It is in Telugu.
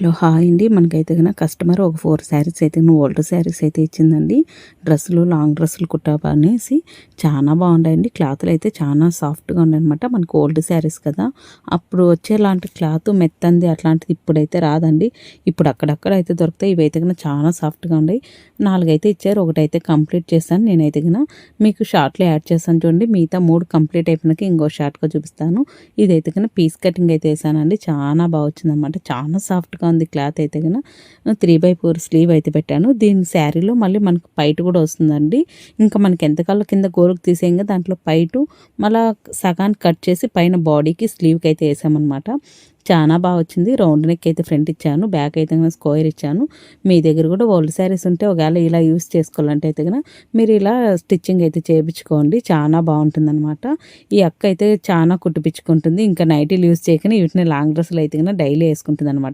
హలో హాయ్ అండి. మనకైతే కనుక కస్టమర్ ఒక ఫోర్ శారీస్ అయితే ఓల్డ్ శారీస్ అయితే ఇచ్చిందండి. డ్రెస్సులు లాంగ్ డ్రెస్సులు కుట్టాబా అనేసి చాలా బాగుంటాయండి. క్లాత్లు అయితే చాలా సాఫ్ట్గా ఉన్నాయన్నమాట. మనకు ఓల్డ్ శారీస్ కదా. అప్పుడు వచ్చేలాంటి క్లాత్ మెత్తంది అట్లాంటిది ఇప్పుడైతే రాదండి. ఇప్పుడు అక్కడక్కడ అయితే దొరుకుతాయి. ఇవైతే కనుక చాలా సాఫ్ట్గా ఉన్నాయి. నాలుగైతే ఇచ్చారు. ఒకటైతే కంప్లీట్ చేశాను. నేనైతే కనుక మీకు షార్ట్లో యాడ్ చేశాను చూడండి. మిగతా మూడు కంప్లీట్ అయిపోయినాక ఇంకో షార్ట్గా చూపిస్తాను. ఇదైతే కనుక పీస్ కటింగ్ అయితే వేసానండి. చాలా బాగా వచ్చిందనమాట చాలా సాఫ్ట్గా ఉంది క్లాత్ అయితే కనుక త్రీ బై ఫోర్ స్లీవ్ అయితే పెట్టాను. దీని శారీలో మళ్ళీ మనకు పైట్ కూడా వస్తుందండి. ఇంకా మనకి ఎంతకాలం కింద గోరుకు తీసేయంగా దాంట్లో పైటు మళ్ళీ సగానికి కట్ చేసి పైన బాడీకి స్లీవ్కి అయితే వేసామన్నమాట. చాలా బాగా వచ్చింది. రౌండ్ నెక్ అయితే ఫ్రంట్ ఇచ్చాను. బ్యాక్ అయితే కనుక స్క్వేర్ ఇచ్చాను. మీ దగ్గర కూడా ఓల్డ్ శారీస్ ఉంటే ఒకవేళ ఇలా యూస్ చేసుకోవాలంటే అయితే కనుక మీరు ఇలా స్టిచ్చింగ్ అయితే చేయించుకోండి. చాలా బాగుంటుందన్నమాట. ఈ అక్క అయితే చాలా కుట్టిపించుకుంటుంది ఇంకా నైటీలు యూస్ చేయకనే వీటిని లాంగ్ డ్రెస్సులు అయితే కనుక డైలీ వేసుకుంటుంది అనమాట